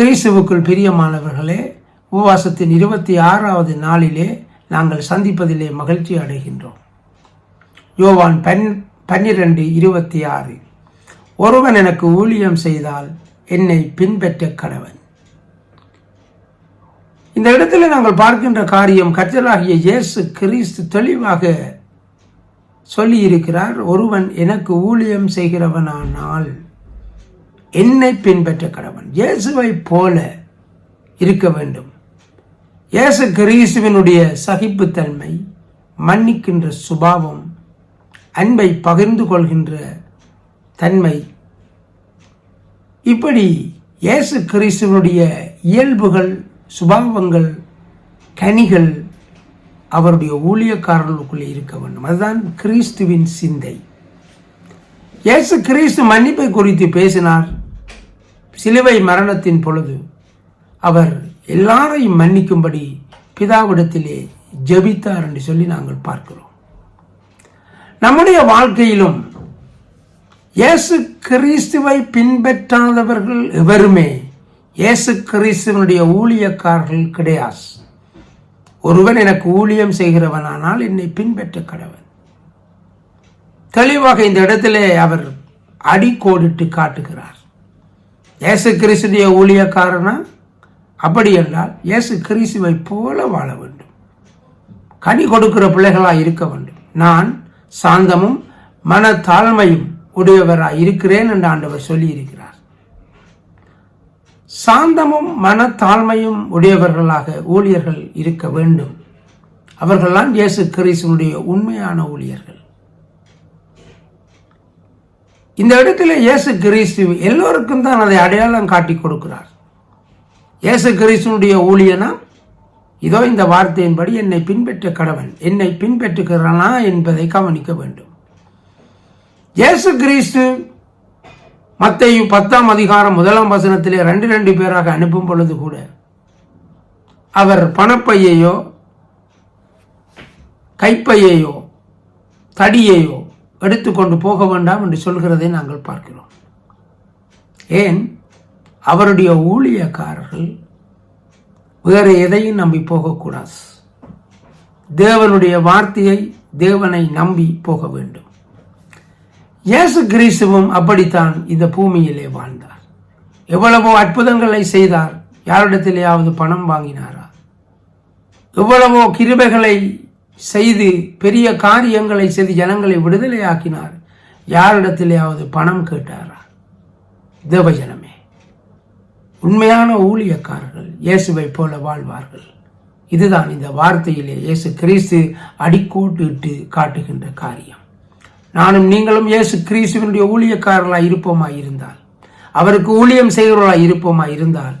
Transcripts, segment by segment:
கிறிஸ்துவுக்குள் பிரியமானவர்களே உபவாசத்தின் இருபத்தி ஆறாவது நாளிலே நாங்கள் சந்திப்பதிலே மகிழ்ச்சி அடைகின்றோம். யோவான் பன் பன்னிரண்டு இருபத்தி ஆறு ஒருவன் எனக்கு ஊழியம் செய்தால் என்னை பின்பற்ற கணவன் இந்த இடத்துல நாங்கள் பார்க்கின்ற காரியம் கர்த்தராகிய இயேசு கிறிஸ்து தெளிவாக சொல்லி இருக்கிறார் ஒருவன் எனக்கு ஊழியம் செய்கிறவனானால் என்னை பின்பற்ற கடவன் இயேசுவை போல இருக்க வேண்டும். இயேசு கிரீசுவினுடைய சகிப்புத்தன்மை மன்னிக்கின்ற சுபாவம் அன்பை பகிர்ந்து கொள்கின்ற தன்மை. இப்படி இயேசு கிறிஸ்துவனுடைய இயல்புகள் சுபாவங்கள் கனிகள் அவருடைய ஊழியக்காரர்களுக்குள்ளே இருக்க வேண்டும். அதுதான் கிறிஸ்துவின் சிந்தை. இயேசு கிறிஸ்து மன்னிப்பை குறித்து பேசினார். சிலுவை மரணத்தின் பொழுது அவர் எல்லாரையும் மன்னிக்கும்படி பிதாவிடத்திலே ஜபித்தார் என்று சொல்லி நாங்கள் பார்க்கிறோம். நம்முடைய வாழ்க்கையிலும் இயேசு கிறிஸ்துவை பின்பற்றாதவர்கள் எவருமே இயேசு கிறிஸ்துவனுடைய ஊழியக்காரர்கள் கிடையாது. ஒருவன் எனக்கு ஊழியம் செய்கிறவனானால் என்னை பின்பற்ற கடவன். தெளிவாக இந்த இடத்திலே அவர் அடிக்கோடிட்டு காட்டுகிறார். இயேசு கிறிஸ்துடைய ஊழியக்காரனா? அப்படி என்றால் இயேசு கிறிஸ்துவை போல வாழ வேண்டும். கனி கொடுக்கிற பிள்ளைகளாக இருக்க வேண்டும். நான் சாந்தமும் மன தாழ்மையும் உடையவராக இருக்கிறேன் என்று ஆண்டவர் சொல்லி இருக்கிறார் சாந்தமும் மனத்தாழ்மையும் உடையவர்களாக ஊழியர்கள் இருக்க வேண்டும். அவர்கள்லாம் இயேசு கிறிஸ்துவனுடைய உண்மையான ஊழியர்கள். இந்த இடத்துல இயேசு கிறிஸ்து எல்லோருக்கும் தான் அதை அடையாளம் காட்டி கொடுக்கிறார். இயேசு கிறிஸ்துவனுடைய ஊழியனா? இதோ இந்த வார்த்தையின்படி என்னை பின்பற்ற கடவன் என்னை பின்பற்றுகிறானா என்பதை கவனிக்க வேண்டும். இயேசு கிறிஸ்து மத்தையு பத்தாம் அதிகாரம் முதலாம் வசனத்திலே ரெண்டு ரெண்டு பேராக அனுப்பும் பொழுது கூட அவர் பணப்பையையோ கைப்பையையோ தடியையோ எடுத்துக்கொண்டு போக வேண்டாம் என்று சொல்கிறதை நாங்கள் பார்க்கிறோம். ஏன்? அவருடைய ஊழியக்காரர்கள் வேறு எதையும் நம்பி போகக்கூடாது. தேவனுடைய வார்த்தையை தேவனை நம்பி போக வேண்டும். இயேசு கிறிஸ்துவும் அப்படித்தான் இந்த பூமியிலே வாழ்ந்தார். எவ்வளவோ அற்புதங்களை செய்தார். யாரிடத்திலேயாவது பணம் வாங்கினாரா? எவ்வளவோ கிருபைகளை செய்து பெரிய காரியங்களை செய்து ஜனங்களை விடுதலையாக்கினார். யாரிடத்திலேயாவது பணம் கேட்டாரா? தேவஜனமே உண்மையான ஊழியக்காரர்கள் இயேசுவை போல வாழ்வார்கள். இதுதான் இந்த வார்த்தையிலே இயேசு கிறிஸ்து அடிக்கோட்டிட்டு காட்டுகின்ற காரியம். நானும் நீங்களும் இயேசு கிறிஸ்துவனுடைய ஊழியக்காரர்களாக இருப்போமா இருந்தால் அவருக்கு ஊழியம் செய்கிறவர்களாக இருப்போமா இருந்தால்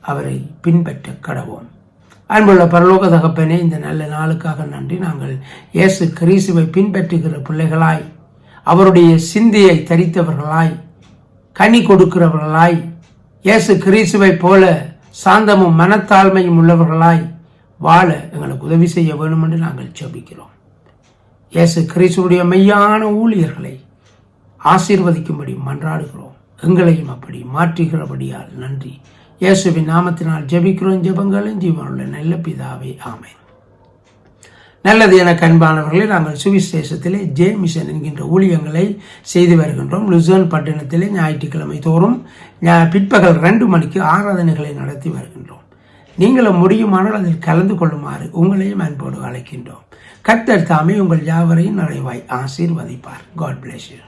அவரை பின்பற்ற கடவோம். அன்புள்ள பரலோக தகப்பனே இந்த நல்ல நாளுக்காக நன்றி. நாங்கள் இயேசு கிறிஸ்துவை பின்பற்றுகிற பிள்ளைகளாய் அவருடைய சிந்தையை தரித்தவர்களாய் கனி கொடுக்கிறவர்களாய் இயேசு கிரீசுவை போல சாந்தமும் மனத்தாழ்மையும் உள்ளவர்களாய் வாழ எங்களுக்கு உதவி செய்ய வேண்டும் என்று நாங்கள் ஜெபிக்கிறோம். இயேசு கிரீசுடைய மெய்யான ஊழியர்களை ஆசீர்வதிக்கும்படி மன்றாடுகிறோம். எங்களையும் அப்படி மாற்றுகிறபடியால் நன்றி. இயேசுவின் நாமத்தினால் ஜெபிக்கிறோம். ஜெபங்களும் ஜீவனுள்ள நல்ல பிதாவே ஆமேன். நல்லது என கண்பானவர்களே நாங்கள் சுவிசேஷத்திலே ஜே மிஷன் என்கின்ற ஊழியங்களை செய்து வருகின்றோம். லுசோன் பட்டணத்திலே ஞாயிற்றுக்கிழமை தோறும் பிற்பகல் ரெண்டு மணிக்கு ஆராதனைகளை நடத்தி வருகின்றோம். நீங்களும் முடியுமானால் அதில் கலந்து கொள்ளுமாறு உங்களையும் அன்போடு அழைக்கின்றோம். கத்தர் தாமே உங்கள் யாவரையும் நிறைவாய் ஆசீர்வதிப்பார். God place you